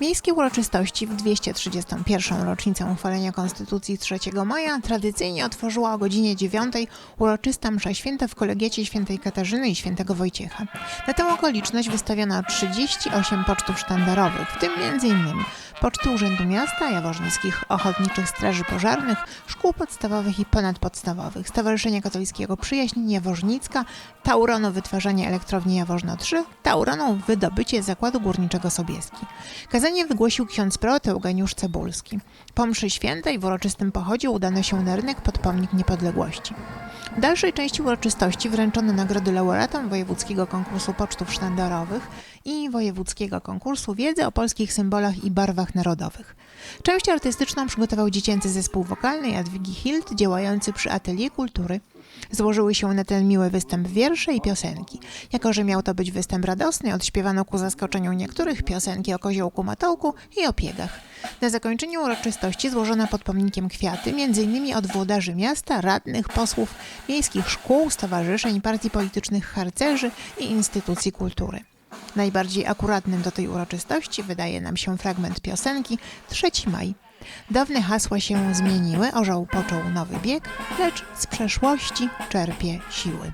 Miejskie uroczystości w 231. rocznicę uchwalenia Konstytucji 3 maja tradycyjnie otworzyła o godzinie 9 uroczysta msza święta w kolegiacie świętej Katarzyny i świętego Wojciecha. Na tę okoliczność wystawiono 38 pocztów sztandarowych, w tym m.in. poczty Urzędu Miasta, Jaworznickich Ochotniczych Straży Pożarnych, szkół podstawowych i ponadpodstawowych, Stowarzyszenia Katolickiego Przyjaźń Jaworznicka, Tauronu Wytwarzanie Elektrowni Jaworzno 3, Tauronu Wydobycie Zakładu Górniczego Sobieski. Kazanie wygłosił ksiądz prot Eugeniusz Cebulski. Po mszy świętej w uroczystym pochodzie udano się na rynek pod pomnik niepodległości. W dalszej części uroczystości wręczono nagrody laureatom Wojewódzkiego Konkursu Pocztów Sztandarowych i Wojewódzkiego Konkursu Wiedzy o polskich symbolach i barwach narodowych. Część artystyczną przygotował dziecięcy zespół wokalny Jadwigi Hild, działający przy Atelier Kultury. Złożyły się na ten miły występ wiersze i piosenki. Jako, że miał to być występ radosny, odśpiewano ku zaskoczeniu niektórych piosenki o koziołku Matołku i o piegach. Na zakończeniu uroczystości złożono pod pomnikiem kwiaty, m.in. od włodarzy miasta, radnych, posłów, miejskich szkół, stowarzyszeń, partii politycznych, harcerzy i instytucji kultury. Najbardziej akuratnym do tej uroczystości wydaje nam się fragment piosenki 3 maj. Dawne hasła się zmieniły, orzeł począł nowy bieg, lecz z przeszłości czerpie siły.